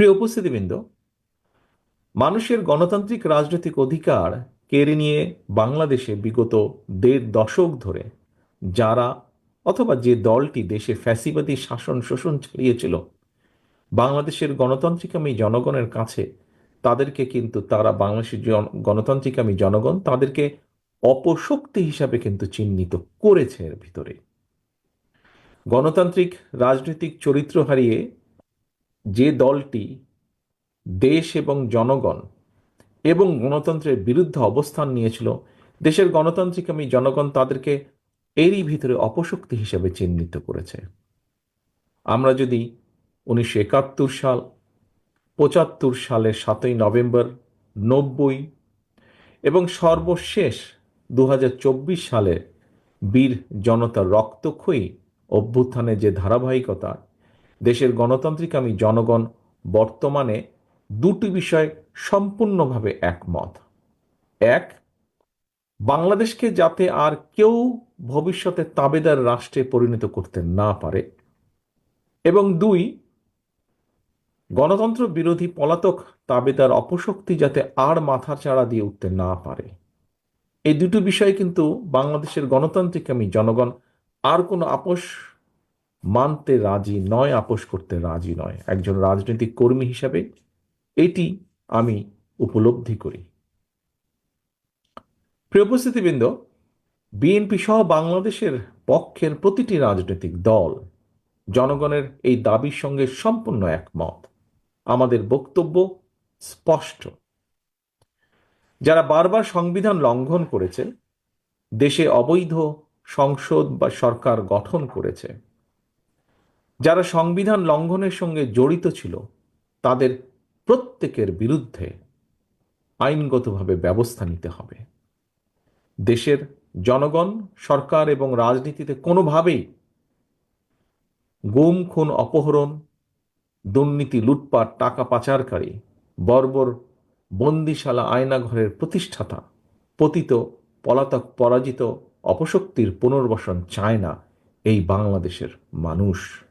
প্রিয় উপস্থিতিবৃন্দ, মানুষের গণতান্ত্রিক রাজনৈতিক অধিকার কেড়ে নিয়ে বাংলাদেশে বিগত দেড় দশক ধরে যারা অথবা যে দলটি দেশে ফ্যাসিবাদী শাসন শোষণ চালিয়েছিল, বাংলাদেশের গণতান্ত্রিকামী জনগণের কাছে তাদেরকে কিন্তু তারা বাংলাদেশের গণতান্ত্রিকামী জনগণ তাদেরকে অপশক্তি হিসাবে কিন্তু চিহ্নিত করেছে এর ভিতরে। গণতান্ত্রিক রাজনৈতিক চরিত্র হারিয়ে যে দলটি দেশ এবং জনগণ এবং গণতন্ত্রের বিরুদ্ধে অবস্থান নিয়েছিল, দেশের গণতান্ত্রিকামী জনগণ তাদেরকে এরই ভিতরে অপশক্তি হিসেবে চিহ্নিত করেছে। আমরা যদি উনিশশো একাত্তর সাল, পঁচাত্তর সালের সাতই নভেম্বর নব্বই এবং সর্বশেষ দু হাজার চব্বিশ সালে বীর জনতার রক্তক্ষয়ী অভ্যুত্থানে যে ধারাবাহিকতা দেশের গণতান্ত্রিক আমি জনগণ বর্তমানে দুটি বিষয় সম্পূর্ণভাবে একমত। এক, বাংলাদেশকে যাতে আর কেউ ভবিষ্যতে তাবেদার রাষ্ট্রে পরিণত করতে না পারে। এবং দুই, গণতন্ত্র বিরোধী পলাতক তাবেদার অপশক্তি যাতে আর মাথা চাড়া দিয়ে উঠতে না পারে। এই দুটো বিষয় কিন্তু বাংলাদেশের গণতান্ত্রিক আমি জনগণ আর কোনো আপোষ মানতে রাজি নয়, আপোষ করতে রাজি নয়। একজন রাজনৈতিক কর্মী হিসাবে এটি আমি উপলব্ধি করি। প্রিয় উপস্থিতিবৃন্দ, বিএনপি সহ বাংলাদেশের পক্ষের প্রতিটি রাজনৈতিক দল জনগণের এই দাবির সঙ্গে সম্পূর্ণ একমত। আমাদের বক্তব্য স্পষ্ট। যারা বারবার সংবিধান লঙ্ঘন করেছে, দেশে অবৈধ সংসদ বা সরকার গঠন করেছে যারা সংবিধান লঙ্ঘনের সঙ্গে জড়িত ছিল, তাদের প্রত্যেকের বিরুদ্ধে আইনগতভাবে ব্যবস্থা নিতে হবে। দেশের জনগণ, সরকার এবং রাজনীতিতে কোনোভাবেই গুম, খুন, অপহরণ, দুর্নীতি, লুটপাট, টাকা পাচারকারী, বর্বর বন্দিশালা আয়নাঘরের প্রতিষ্ঠাতা, পতিত, পলাতক, পরাজিত, অপশক্তির পুনর্বাসন চায় না এই বাংলাদেশের মানুষ।